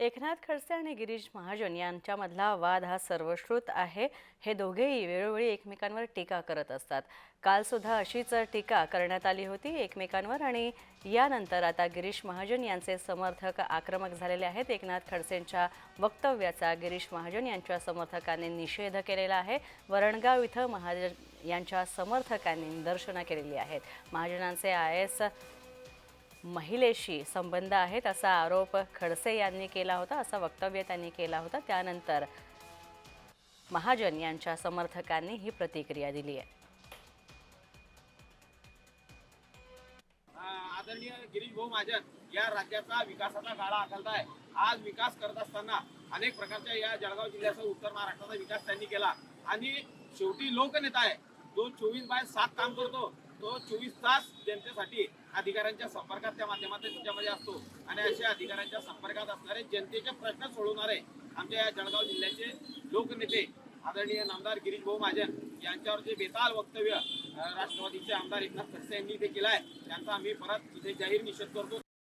एकनाथ खडसे आणि गिरीश महाजन यांच्यामधला वाद हा सर्वश्रुत आहे. हे दोघेही वेळोवेळी एकमेकांवर टीका करत असतात. कालसुद्धा अशीच टीका करण्यात आली होती एकमेकांवर आणि यानंतर आता गिरीश महाजन यांचे समर्थक आक्रमक झालेले आहेत. एकनाथ खडसेंच्या वक्तव्याचा गिरीश महाजन यांच्या समर्थकांनी निषेध केलेला आहे. वरणगाव इथं महाजन यांच्या समर्थकांनी निदर्शनं केलेली आहेत. महाजनांचे आय एस महिलेशी संबंध आहेत असा आरोप खडसे यांनी केला होता असं वक्तव्य त्यांनी केला होता. त्यानंतर महाजन यांच्या समर्थकांनी ही प्रतिक्रिया दिली आहे. आदरणीय गिरीश भाऊ महाजन या राज्याचा विकासाचा गाडा आखलताय. आज विकास करत असताना अनेक प्रकारच्या या जळगाव जिल्ह्यासह उत्तर महाराष्ट्राचा विकास त्यांनी केला. आणि शेवटी लोकनेता आहे. जो चोवीस बाय सात काम करतो तो चोवीस तास जनतेसाठी अधिकाऱ्यांच्या संपर्कात त्या माध्यमातून त्याच्यामध्ये असतो. आणि अशा अधिकाऱ्यांच्या संपर्कात असणारे जनतेचे प्रश्न सोडवणारे आमच्या या जळगाव जिल्ह्याचे लोकनेते आदरणीय नामदार गिरीश भाऊ महाजन यांच्यावर जे बेताल वक्तव्य राष्ट्रवादीचे आमदार एकनाथ खडसे यांनी इथे केलं आहे त्यांचा आम्ही परत इथे जाहीर निषेध करतो.